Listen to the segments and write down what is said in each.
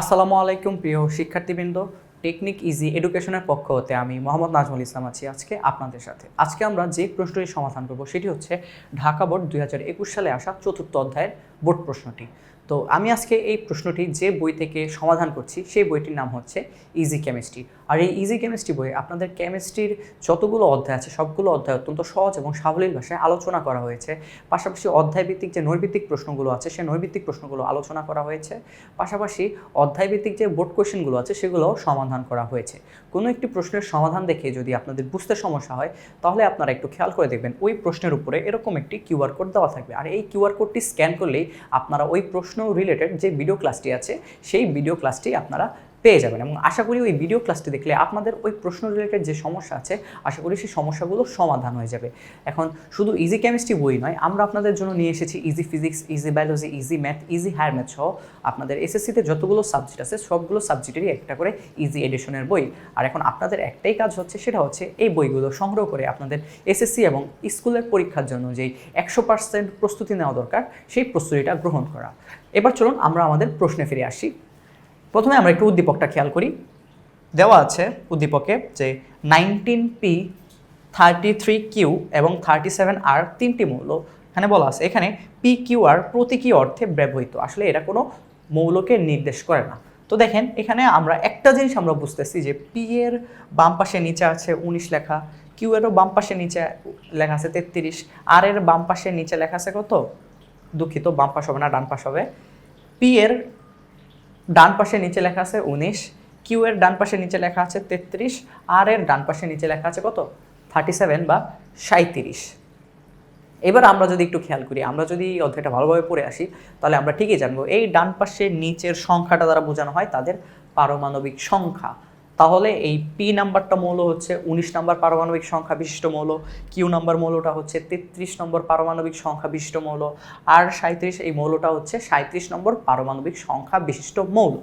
আসসালামু আলাইকুম, প্রিয় শিক্ষার্থীবৃন্দ। টেকনিক ইজি এডুকেশনের পক্ষ হতে আমি মোহাম্মদ নাজমুল ইসলাম আছি আজকে আপনাদের সাথে। আজকে আমরা যে প্রশ্নটি সমাধান করব, সেটি হচ্ছে ঢাকা বোর্ড দুই হাজার একুশ সালে আসা চতুর্থ অধ্যায়ের বোর্ড প্রশ্নটি। তো আমি আজকে এই প্রশ্নটি যে বই থেকে সমাধান করছি, সেই বইটির নাম হচ্ছে ইজি কেমিস্ট্রি আর এই ইজি কেমিস্ট্রি বইয়ে আপনাদের কেমিস্ট্রির যতগুলো অধ্যায় আছে, সবগুলো অধ্যায় অত্যন্ত সহজ এবং সাবলীল ভাষায় আলোচনা করা হয়েছে। পাশাপাশি অধ্যায়ভিত্তিক যে নৈর্ভিত্তিক প্রশ্নগুলো আছে, সেই নৈর্ভিত্তিক প্রশ্নগুলো আলোচনা করা হয়েছে। পাশাপাশি অধ্যায়ভিত্তিক যে বোর্ড কোয়েশ্চেনগুলো আছে, সেগুলোও সমাধান করা হয়েছে। কোনো একটি প্রশ্নের সমাধান দেখে যদি আপনাদের বুঝতে সমস্যা হয়, তাহলে আপনারা একটু খেয়াল করে দেখবেন ওই প্রশ্নের উপরে এরকম একটি কিউআর কোড দেওয়া থাকবে। আর এই কিউআর কোডটি স্ক্যান করলেই আপনারা ওই প্রশ্ন রিলেটেড যে ভিডিও ক্লাসটি আছে সেই ভিডিও ক্লাসটি আপনারা পেয়ে যাবেন এবং আশা করি ওই ভিডিও ক্লাসটি দেখলে আপনাদের ওই প্রশ্ন রিলেটেড যে সমস্যা আছে, আশা করি সেই সমস্যাগুলো সমাধান হয়ে যাবে। এখন শুধু ইজি কেমিস্ট্রি বই নয়, আমরা আপনাদের জন্য নিয়ে এসেছি easy physics easy biology easy math easy higher math সহ আপনাদের এসএসসিতে যতগুলো সাবজেক্ট আছে, সবগুলো সাবজেক্টেরই একটা করে ইজি এডিশনের বই। আর এখন আপনাদের একটাই কাজ হচ্ছে, সেটা হচ্ছে এই বইগুলো সংগ্রহ করে আপনাদের এসএসসি এবং স্কুলের পরীক্ষার জন্য যেই একশো পার্সেন্ট প্রস্তুতি নেওয়া দরকার, সেই প্রস্তুতিটা গ্রহণ করা। এবার চলুন আমরা আমাদের প্রশ্নে ফিরে আসি। প্রথমে আমরা একটু উদ্দীপকটা খেয়াল করি। দেওয়া আছে উদ্দীপকে যে nineteen P thirty three Q এবং থার্টি সেভেন আর তিনটি মৌল। এখানে বলা আছে, এখানে পি কিউ আর প্রতীকী অর্থে ব্যবহৃত। আসলে এটা কোনো মৌলকে নির্দেশ করে না। তো দেখেন, এখানে আমরা একটা জিনিস আমরা বুঝতেছি যে পি এর বাম পাশে নিচে আছে উনিশ লেখা কিউ এরও বাম পাশে নিচে লেখা আছে তেত্রিশ আর এর বাম পাশে নিচে লেখা আছে কত? দুঃখিত, বাম পাশ হবে না, ডান পাশ হবে। পি এর ডান পাশে নিচে লেখা আছে উনিশ, কিউ এর ডান পাশে নিচে লেখা আছে তেত্রিশ, আর এর ডান পাশে নিচে লেখা আছে কত? থার্টি সেভেন বা সাঁত্রিশ এবার আমরা যদি একটু খেয়াল করি, আমরা যদি অধ্যায়টা ভালোভাবে পড়ে আসি, তাহলে আমরা ঠিকই জানব এই ডান পাশে নিচের সংখ্যাটা দ্বারা বোঝানো হয় তাদের পারমাণবিক সংখ্যা। তাহলে এই পি নাম্বারটা মৌল হচ্ছে উনিশ নাম্বার পারমাণবিক সংখ্যা বিশিষ্ট মৌল কিউ নাম্বার মৌলটা হচ্ছে তেত্রিশ নম্বর পারমাণবিক সংখ্যা বিশিষ্ট মৌল, আর সাঁত্রিশ এই মৌলটা হচ্ছে সাঁত্রিশ নম্বর পারমাণবিক সংখ্যা বিশিষ্ট মৌল।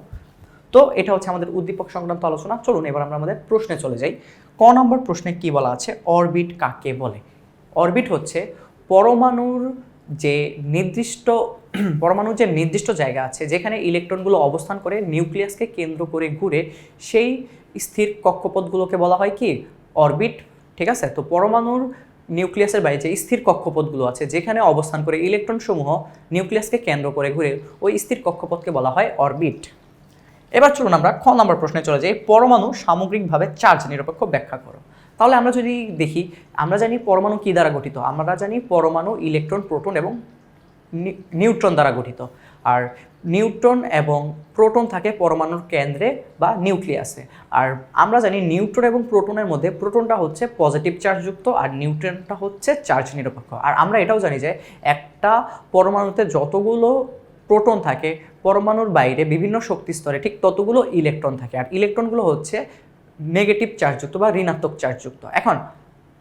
তো এটা হচ্ছে আমাদের উদ্দীপক সংক্রান্ত আলোচনা। চলুন এবার আমরা আমাদের প্রশ্নে চলে যাই। ক নম্বর প্রশ্নে কি বলা আছে? অরবিট কাকে বলে? অরবিট হচ্ছে পরমাণুর যে নির্দিষ্ট পরমাণুর যে নির্দিষ্ট জায়গা আছে, যেখানে ইলেকট্রনগুলো অবস্থান করে নিউক্লিয়াসকে কেন্দ্র করে ঘুরে সেই স্থির কক্ষপথগুলোকে বলা হয় কি? অরবিট, ঠিক আছে? তো পরমাণুর নিউক্লিয়াসের বাইরে যে স্থির কক্ষপথগুলো আছে, যেখানে অবস্থান করে ইলেকট্রনসমূহ নিউক্লিয়াসকে কেন্দ্র করে ঘুরে, ওই স্থির কক্ষপথকে বলা হয় অরবিট। এবার চলুন আমরা খ নম্বর প্রশ্নে চলে যাই। পরমাণু সামগ্রিকভাবে চার্জ নিরপেক্ষ ব্যাখ্যা করো। তাহলে আমরা যদি দেখি, আমরা জানি পরমাণু কী দ্বারা গঠিত? আমরা জানি পরমাণু ইলেকট্রন, প্রোটন এবং নিউট্রন দ্বারা গঠিত। আর নিউট্রন এবং প্রোটন থাকে পরমাণুর কেন্দ্রে বা নিউক্লিয়াসে। আর আমরা জানি নিউট্রন এবং প্রোটনের মধ্যে প্রোটনটা হচ্ছে পজিটিভ চার্জযুক্ত আর নিউট্রনটা হচ্ছে চার্জ নিরপেক্ষ। আর আমরা এটাও জানি যে একটা পরমাণুতে যতগুলো প্রোটন থাকে, পরমাণুর বাইরে বিভিন্ন শক্তি স্তরে ঠিক ততগুলো ইলেকট্রন থাকে। আর ইলেকট্রনগুলো হচ্ছে নেগেটিভ চার্জযুক্ত বা ঋণাত্মক চার্জযুক্ত এখন,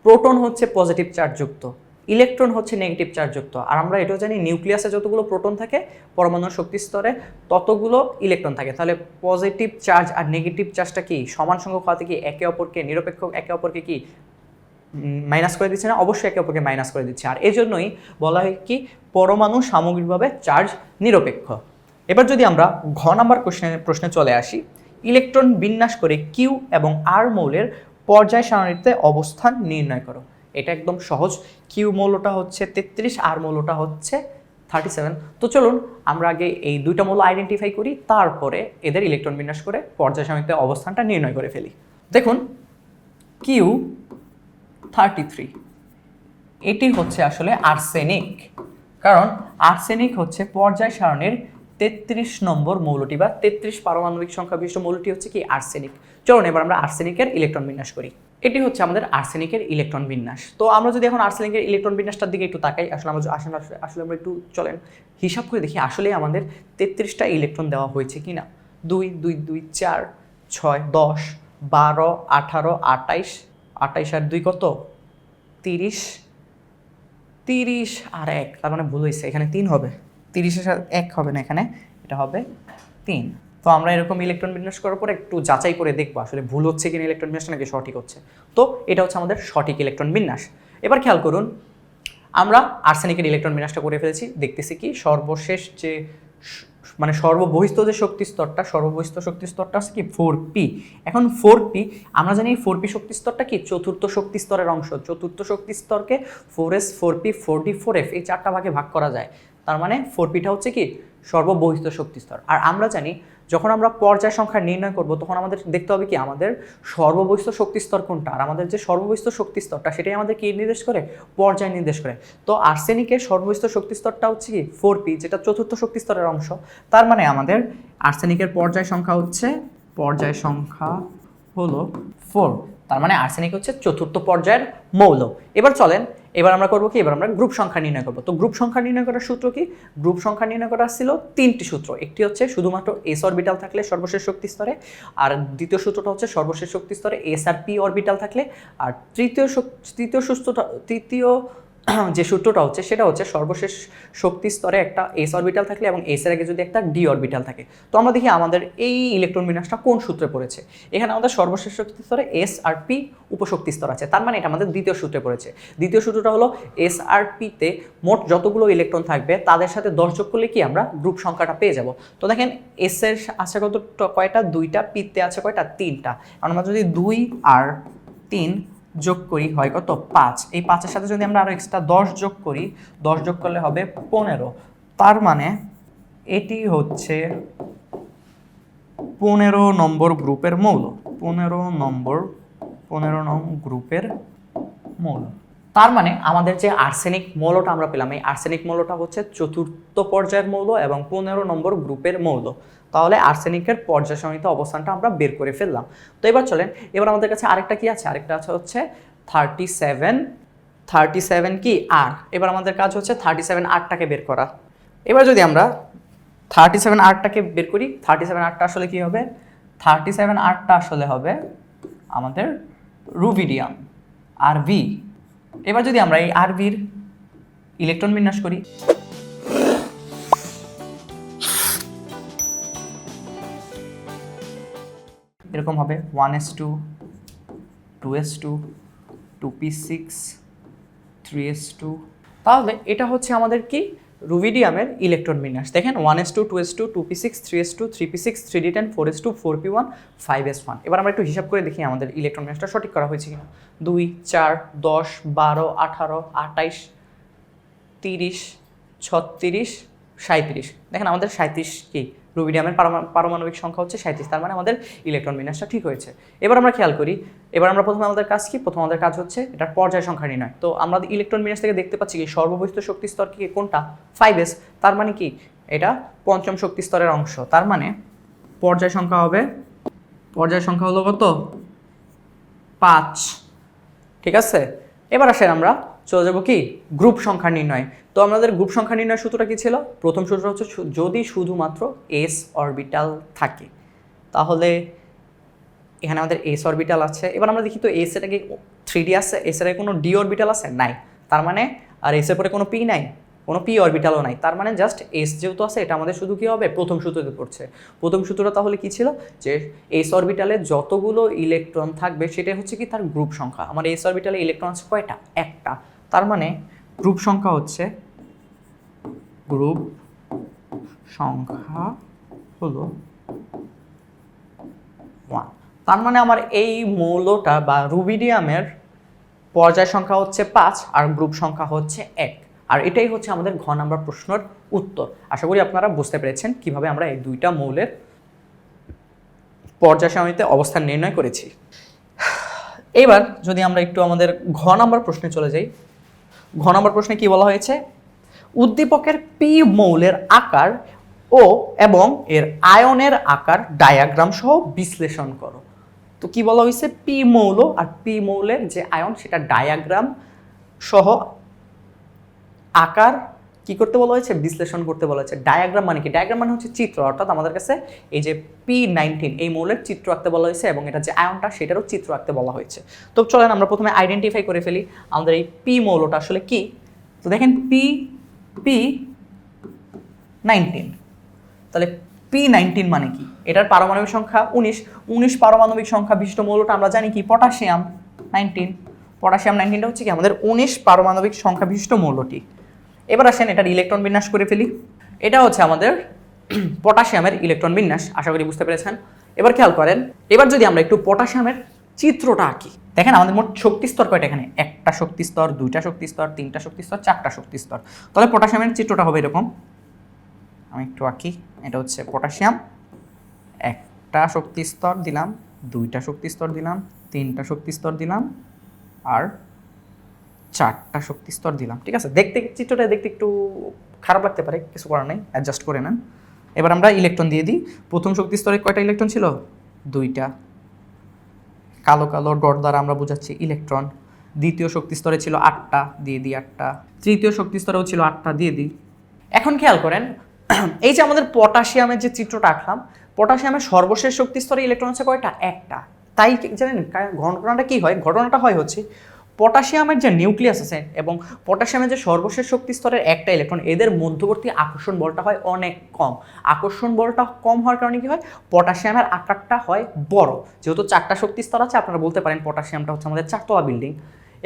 প্রোটন হচ্ছে পজিটিভ চার্জযুক্ত ইলেকট্রন হচ্ছে নেগেটিভ চার্জযুক্ত। আর আমরা এটাও জানি, নিউক্লিয়াসে যতগুলো প্রোটন থাকে, পরমাণুর শক্তি স্তরে ততগুলো ইলেকট্রন থাকে। তাহলে পজিটিভ চার্জ আর নেগেটিভ চার্জটা কি? সমান সংখ্যক হওয়াতে কি একে অপরকে, নিরপেক্ষ একে অপরকে কি মাইনাস করে দিচ্ছে না? অবশ্যই একে অপরকে মাইনাস করে দিচ্ছে। আর এই জন্যই বলা হয় কি, পরমাণু সামগ্রিকভাবে চার্জ নিরপেক্ষ। এবার যদি আমরা ঘ নাম্বার প্রশ্নে প্রশ্নে চলে আসি, ইলেকট্রন বিন্যাস করে কিউ এবং আর মৌলের পর্যায় সারণীতে অবস্থান নির্ণয় করো। এটা একদম সহজ। কিউ মৌলটা হচ্ছে তেত্রিশ আর মৌলটা হচ্ছে থার্টি সেভেন তো চলুন, আমরা আগে এই দুইটা মৌল আইডেন্টিফাই করি, তারপরে এদের ইলেকট্রন বিন্যাস করে পর্যায় সারণীতে অবস্থানটা নির্ণয় করে ফেলি। দেখুন কিউ থার্টি থ্রি এটি হচ্ছে আসলে আর্সেনিক কারণ আর্সেনিক হচ্ছে পর্যায় সারণীর তেত্রিশ নম্বর মৌলটি বা তেত্রিশ পারমাণবিক সংখ্যা বিশিষ্ট মৌলটি হচ্ছে কি আর্সেনিক। চলুন এবার আমরা আর্সেনিকের ইলেকট্রন বিন্যাস করি। এটি হচ্ছে আমাদের আর্সেনিকের ইলেকট্রন বিন্যাস। তো আমরা যদি এখন আর্সেনিকের ইলেকট্রন বিন্যাসটার দিকে একটু তাকাই, আসলে আমরা আসলে আসলে আমরা একটু চলেন, হিসাব করে দেখি আসলে আমাদের তেত্রিশটা ইলেকট্রন দেওয়া হয়েছে কি না? দুই দুই দুই, চার, ছয়, দশ, বারো, আঠারো আটাইশ আটাইশ আর দুই কত? তিরিশ তিরিশ আর এক, তার মানে ভুল হয়েছে, এখানে তিন হবে। তিরিশের সাথে এক হবে না এখানে, এটা হবে তিন। তো আমরা এরকম ইলেকট্রন বিন্যাস করার পর একটু যাচাই করে দেখব আসলে ভুল হচ্ছে কিনা ইলেকট্রন বিন্যাসটা নাকি সঠিক হচ্ছে। তো এটা হচ্ছে আমাদের সঠিক ইলেকট্রন বিন্যাস। এবার খেয়াল করুন, আমরা আর্সেনিকের ইলেকট্রন বিন্যাসটা করে ফেলেছি, দেখতেছি কি সর্বশেষ যে মানে সর্ববহিস্থ যে শক্তি স্তরটা, সর্ববহিস্থ শক্তি স্তরটা আছে কি ফোর পি। এখন ফোর পি, আমরা জানি ফোর পি শক্তি স্তরটা কি? চতুর্থ শক্তি স্তরের অংশ। চতুর্থ শক্তি স্তরকে four S four P four D four F এই চারটা ভাগে ভাগ করা যায়। তার মানে ফোর পিটা হচ্ছে কি? সর্ববহিস্থ শক্তি স্তর। আর আমরা জানি যখন আমরা পর্যায় সংখ্যা নির্ণয় করব, তখন আমাদের দেখতে হবে কি? আমাদের সর্ববহিস্থ শক্তি স্তর কোনটা? আর আমাদের যে সর্ববহিস্থ শক্তি স্তরটা, সেটাই আমাদের কি নির্দেশ করে? পর্যায় নির্দেশ করে। তো আর্সেনিকের সর্ববহিস্থ শক্তি স্তরটা হচ্ছে কি? ফোর পি, যেটা চতুর্থ শক্তি স্তরের অংশ। তার মানে আমাদের আর্সেনিকের পর্যায় সংখ্যা হচ্ছে, পর্যায় সংখ্যা হলো ফোর। তার মানে আর্সেনিক হচ্ছে চতুর্থ পর্যায়ের মৌল। এবার চলেন এবার আমরা করব কি? এবার আমরা গ্রুপ সংখ্যা নির্ণয় করব। তো গ্রুপ সংখ্যা নির্ণয় করার সূত্র কি? গ্রুপ সংখ্যা নির্ণয় করা ছিল তিনটি সূত্র। একটি হচ্ছে শুধুমাত্র এস অরবিটাল থাকলে সর্বশেষ শক্তি স্তরে, আর দ্বিতীয় সূত্রটা হচ্ছে সর্বশেষ শক্তি স্তরে এস আর পি অরবিটাল থাকলে, আর তৃতীয় তৃতীয় সূত্রটা তৃতীয় যে সূত্রটা হচ্ছে, সেটা হচ্ছে সর্বশেষ শক্তি স্তরে একটা এস অরবিটাল থাকলে এবং এস এর আগে যদি একটা ডি অরবিটাল থাকে। তো আমরা দেখি আমাদের এই ইলেকট্রন বিন্যাসটা কোন সূত্রে পড়েছে। এখানে আমাদের সর্বশেষ শক্তি স্তরে এস আর পি উপশক্তি স্তর আছে। তার মানে এটা আমাদের দ্বিতীয় সূত্রে পড়েছে। দ্বিতীয় সূত্রটা হলো এস আর পিতে মোট যতগুলো ইলেকট্রন থাকবে, তাদের সাথে দশ যোগ করলে কি আমরা গ্রুপ সংখ্যাটা পেয়ে যাব। তো দেখেন, এস এর আছে কত? কয়টা? দুইটা পিতে আছে কয়টা? তিনটা। আমরা যদি দুই আর তিন যোগ করি হয় কত? পাঁচ। এই পাঁচের সাথে যদি আমরা আরও এক্সট্রা দশ যোগ করি, দশ যোগ করলে হবে পনেরো। তার মানে এটি হচ্ছে পনেরো নম্বর গ্রুপের মৌল। পনেরো নম্বর, পনেরো নং গ্রুপের মৌল। তার মানে আমাদের যে আর্সেনিক মৌলটা আমরা পেলাম, এই আর্সেনিক মৌলটা হচ্ছে চতুর্থ পর্যায়ের মৌল এবং পনেরো নম্বর গ্রুপের মৌল। তাহলে আর্সেনিকের পর্যায় সমিত অবস্থানটা আমরা বের করে ফেললাম। তো এবার চলেন, এবার আমাদের কাছে আরেকটা কি আছে? আরেকটা আছে হচ্ছে থার্টি সেভেন থার্টি সেভেন কি? আর এবার আমাদের কাজ হচ্ছে থার্টি সেভেন আরটাকে বের করা। এবার যদি আমরা থার্টি সেভেন আরটাকে বের করি থার্টি সেভেন আরটা আসলে কি হবে? থার্টি সেভেন আরটা আসলে হবে আমাদের রুবিডিয়াম আর ভি এবার যদি আমরা এই আরবির ইলেকট্রন বিন্যাস করি। এরকম হবে one S two two S two two P six three S two তাহলে এটা হচ্ছে আমাদের কি? রুবিডিয়ামের ইলেকট্রন বিন্যাস দেখেন one S two two S two two P six three S two three P six three D ten four S two four P one five S one এবার আমরা একটু হিসাব করে দেখি আমাদের ইলেকট্রন বিন্যাসটা সঠিক করা হয়েছে কিনা। দুই, চার, দশ, বারো, আঠারো, আঠাইশ, তিরিশ, ছত্রিশ সাঁত্রিশ দেখেন আমাদের সাঁত্রিশ কি? রুবিডিয়ামের পারমাণবিক সংখ্যা হচ্ছে সাঁত্রিশ তার মানে আমাদের ইলেকট্রন বিন্যাসটা ঠিক হয়েছে। এবার আমরা খেয়াল করি, এবার আমরা প্রথমে আমাদের কাজ কি? প্রথম আমাদের কাজ হচ্ছে এটার পর্যায় সংখ্যা নির্ণয়। তো আমরা ইলেকট্রন বিন্যাস থেকে দেখতে পাচ্ছি কি সর্ববহিষ্ঠ শক্তি স্তর কি, কোনটা? ফাইভ এস তার মানে কি? এটা পঞ্চম শক্তি স্তরের অংশ, তার মানে পর্যায় সংখ্যা হবে, পর্যায় সংখ্যা হলো কত? পাঁচ। ঠিক আছে? এবার আসেন আমরা চলে যাব কি? গ্রুপ সংখ্যা নির্ণয়। তো আমাদের গ্রুপ সংখ্যা নির্ণয় সূত্রটা কি ছিল? প্রথম সূত্র হচ্ছে যদি শুধুমাত্র এস অরবিটাল থাকে, তাহলে এখানে আমাদের এস অরবিটাল আছে। এবার আমরা দেখি তো এস এটা কি থ্রি ডি আছে এস এর কোনো ডি অরবিটাল আছে? নাই। তার মানে আর এস এর পরে কোনো পি নাই, কোনো পি অরবিটালও নাই। তার মানে জাস্ট এস যেহেতু আছে, এটা আমাদের শুধু কী হবে? প্রথম সূত্রতে পড়ছে। প্রথম সূত্রটা তাহলে কী ছিল? যে এস অরবিটালে যতগুলো ইলেকট্রন থাকবে, সেটাই হচ্ছে কি তার গ্রুপ সংখ্যা। আমার এস অরবিটালে ইলেকট্রন আছে কয়টা? একটা। তার মানে গ্রুপ সংখ্যা হচ্ছে, গ্রুপ সংখ্যা হলো ওয়ান তার মানে আমার এই মৌলটা বা রুবিডিয়ামের পর্যায় সংখ্যা হচ্ছে পাঁচ আর গ্রুপ সংখ্যা হচ্ছে এক। আর এটাই হচ্ছে আমাদের ঘ নাম্বার প্রশ্নের উত্তর। আশা করি আপনারা বুঝতে পেরেছেন কীভাবে আমরা এই দুইটা মৌলের পর্যায় সারণীতে অবস্থান নির্ণয় করেছি। এবার যদি আমরা একটু আমাদের ঘ নাম্বার প্রশ্নে চলে যাই ঘ নম্বর প্রশ্নে কি বলা হয়েছে? উদ্দীপকের পি মৌলের আকার ও এবং এর আয়নের আকার ডায়াগ্রাম সহ বিশ্লেষণ করো। তো কি বলা হয়েছে? পি মৌল আর পি মৌলের যে আয়ন সেটা ডায়াগ্রাম সহ আকার কি করতে বলা হয়েছে? বিশ্লেষণ করতে বলা হয়েছে। ডায়াগ্রাম মানে কি? ডায়াগ্রাম মানে হচ্ছে চিত্র। অর্থাৎ আমাদের কাছে এই যে পি নাইনটিন এই মৌলের চিত্র আঁকতে বলা হয়েছে এবং এটা যে আয়নটা, সেটারও চিত্র আঁকতে বলা হয়েছে। তো চলেন আমরা প্রথমে আইডেন্টিফাই করে ফেলি আমাদের এই পি মৌলটা আসলে কি? তো দেখেন পি পি নাইনটিন তাহলে পি নাইনটিন মানে কি? এটার পারমাণবিক সংখ্যা উনিশ। উনিশ পারমাণবিক সংখ্যা বিশিষ্ট মৌলটা আমরা জানি কি? পটাশিয়াম নাইনটিন পটাশিয়াম নাইনটিনটা হচ্ছে কি? আমাদের উনিশ পারমাণবিক সংখ্যা বিশিষ্ট মৌলটি। এবার আসেন এটার ইলেকট্রন বিন্যাস করে ফেলি। এটা হচ্ছে আমাদের পটাশিয়ামের ইলেকট্রন বিন্যাস, আশা করি বুঝতে পেরেছেন। এবার খেয়াল করেন, এবার যদি আমরা একটু পটাশিয়ামের চিত্রটা আঁকি। দেখেন আমাদের মোট শক্তি স্তর কয়টা এখানে? একটা শক্তি স্তর, দুইটা শক্তি স্তর, তিনটা শক্তি স্তর, চারটা শক্তি স্তর। তাহলে পটাশিয়ামের চিত্রটা হবে এরকম। আমি একটু আঁকি, এটা হচ্ছে পটাশিয়াম। একটা শক্তি স্তর দিলাম, দুইটা শক্তি স্তর দিলাম, তিনটা শক্তি স্তর দিলাম, আর চারটা শক্তি স্তর দিলাম, ঠিক আছে? দেখতে চিত্রটা দেখতে একটু খারাপ লাগতে পারে, কিছু করার নেই অ্যাডজাস্ট করে নেন। এবার আমরা ইলেকট্রন দিয়ে দিই। প্রথম শক্তি স্তরে কয়টা ইলেকট্রন ছিল? দুইটা। কালো কালো ডট দ্বারা আমরা বোঝাচ্ছি ইলেকট্রন দ্বিতীয় শক্তি স্তরে ছিল আটটা, দিয়ে দিই আটটা। তৃতীয় শক্তি স্তরেও ছিল আটটা, দিয়ে দিই। এখন খেয়াল করেন, এই যে আমাদের পটাশিয়ামের যে চিত্রটা আঁকলাম, পটাশিয়ামের সর্বশেষ শক্তি স্তরে ইলেকট্রন আছে কয়টা? একটা। তাই জানেন ঘটনাটা কি হয়? ঘটনাটা হয় হচ্ছে পটাশিয়ামের যে নিউক্লিয়াস আছে এবং পটাশিয়ামের যে সর্বশেষ শক্তি স্তরের একটা ইলেকট্রন, এদের মধ্যবর্তী আকর্ষণ বলটা হয় অনেক কম। আকর্ষণ বলটা কম হওয়ার কারণে কি হয়? পটাশিয়ামের আকারটা হয় বড়। যেহেতু চারটা শক্তি স্তর আছে, আপনারা বলতে পারেন পটাশিয়ামটা হচ্ছে আমাদের চারতলা বিল্ডিং।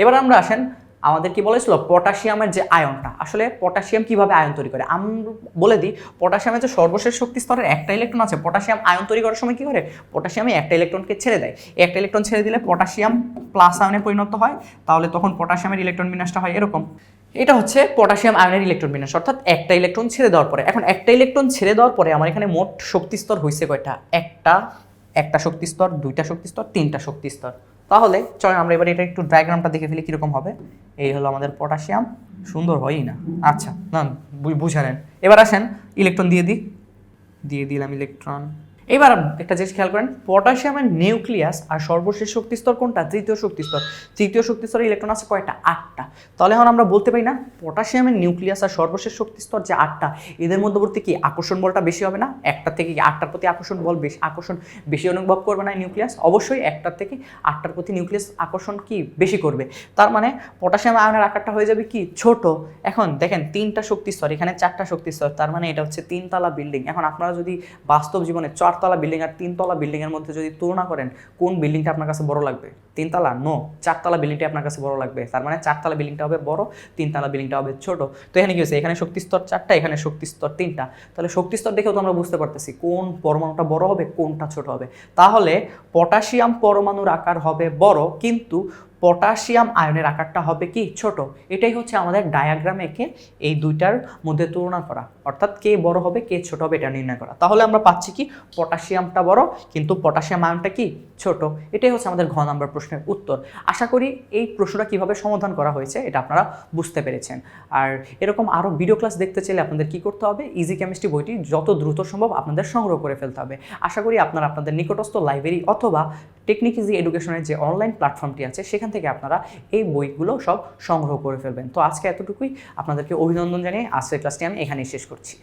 এবার আমরা আসেন আমাদের কি বলেছিল? পটাশিয়ামের যে আয়নটা। আসলে পটাশিয়াম কীভাবে আয়ন তৈরি করে? আমরা বলে দিই, পটাশিয়ামের যে সর্বশেষ শক্তি স্তরের একটা ইলেকট্রন আছে, পটাশিয়াম আয়ন তৈরি করার সময় কি করে? পটাশিয়ামে একটা ইলেকট্রনকে ছেড়ে দেয়। একটা ইলেকট্রন ছেড়ে দিলে পটাশিয়াম প্লাস আয়নে পরিণত হয়, তাহলে তখন পটাশিয়ামের ইলেকট্রন বিন্যাসটা হয় এরকম। এটা হচ্ছে পটাশিয়াম আয়নের ইলেকট্রন বিন্যাস, অর্থাৎ একটা ইলেকট্রন ছেড়ে দেওয়ার পরে। এখন একটা ইলেকট্রন ছেড়ে দেওয়ার পরে আমার এখানে মোট শক্তি স্তর হয়েছে কয়টা? একটা একটা শক্তি স্তর, দুইটা শক্তি স্তর, তিনটা শক্তি স্তর। তাহলে চল আমরা এবার এটা একটু ডায়াগ্রামটা দেখে ফেলি কীরকম হবে। এই হলো আমাদের পটাশিয়াম সুন্দর হয়ই না? আচ্ছা না বুঝালেন। এবার আসেন ইলেকট্রন দিয়ে দিই। দিয়ে দিলাম ইলেকট্রন এবার একটা জিনিস খেয়াল করেন, পটাশিয়ামের নিউক্লিয়াস আর সর্বশেষ শক্তি স্তর কোনটা? তৃতীয় শক্তি স্তর। তৃতীয় শক্তি স্তরে ইলেকট্রন আছে কয়টা? আটটা। তাহলে এখন আমরা বলতে পারি না, পটাশিয়ামের নিউক্লিয়াস আর সর্বশেষ শক্তি স্তর যে আটটা, এদের মধ্যবর্তী কি আকর্ষণ বলটা বেশি হবে না? একটা থেকে কি আটটার প্রতি আকর্ষণ বল বেশি আকর্ষণ বেশি অনুভব করবে না নিউক্লিয়াস? অবশ্যই একটার থেকে আটটার প্রতি নিউক্লিয়াস আকর্ষণ কি বেশি করবে। তার মানে পটাশিয়াম আয়নের আকারটা হয়ে যাবে কি? ছোট। এখন দেখেন, তিনটা শক্তি স্তর, এখানে চারটা শক্তি স্তর, তার মানে এটা হচ্ছে তিনতলা বিল্ডিং। এখন আপনারা যদি বাস্তব জীবনে চারতলা বিল্ডিং আর তিনতলা বিল্ডিংয়ের মধ্যে যদি তুলনা করেন, কোন বিল্ডিংটা আপনার কাছে বড় লাগবে? তিনতলা? নো চারতলা বিল্ডিংটা আপনার কাছে বড় লাগবে। তার মানে চারতলা বিল্ডিংটা হবে বড়, তিনতলা বিল্ডিংটা হবে ছোট। তো এখানে কি হয়েছে? এখানে শক্তি স্তর চারটা, এখানে শক্তি স্তর তিনটা। তাহলে শক্তি স্তর দেখেও তো আমরা বুঝতে পারতেছি কোন পরমাণুটা বড় হবে, কোনটা ছোট হবে। তাহলে পটাশিয়াম পরমাণুর আকার হবে বড়, কিন্তু পটাশিয়াম আয়নের আকারটা হবে কি? ছোট। এটাই হচ্ছে আমাদের ডায়াগ্রাম এঁকে এই দুইটার মধ্যে তুলনা করা। অর্থাৎ কে বড় হবে, কে ছোট হবে, এটা নির্ণয় করা। তাহলে আমরা পাচ্ছি কি? পটাশিয়ামটা বড়, কিন্তু পটাশিয়াম আয়নটা কি? ছোট। এটাই হচ্ছে আমাদের ঘ নাম্বার প্রশ্নের উত্তর। আশা করি এই প্রশ্নটা কীভাবে সমাধান করা হয়েছে এটা আপনারা বুঝতে পেরেছেন। আর এরকম আরও ভিডিও ক্লাস দেখতে চাইলে আপনাদের কি করতে হবে? ইজি কেমিস্ট্রি বইটি যত দ্রুত সম্ভব আপনাদের সংগ্রহ করে ফেলতে হবে। আশা করি আপনারা আপনাদের নিকটস্থ লাইব্রেরি অথবা টেকনিক ইজি এডুকেশনের যে অনলাইন প্ল্যাটফর্মটি আছে, সেখান থেকে আপনারা এই বইগুলো সব সংগ্রহ করে ফেলবেন। তো আজকে এতটুকুই। আপনাদেরকে অভিনন্দন জানিয়ে আজকের ক্লাসটি আমি এখানেই শেষ করছি।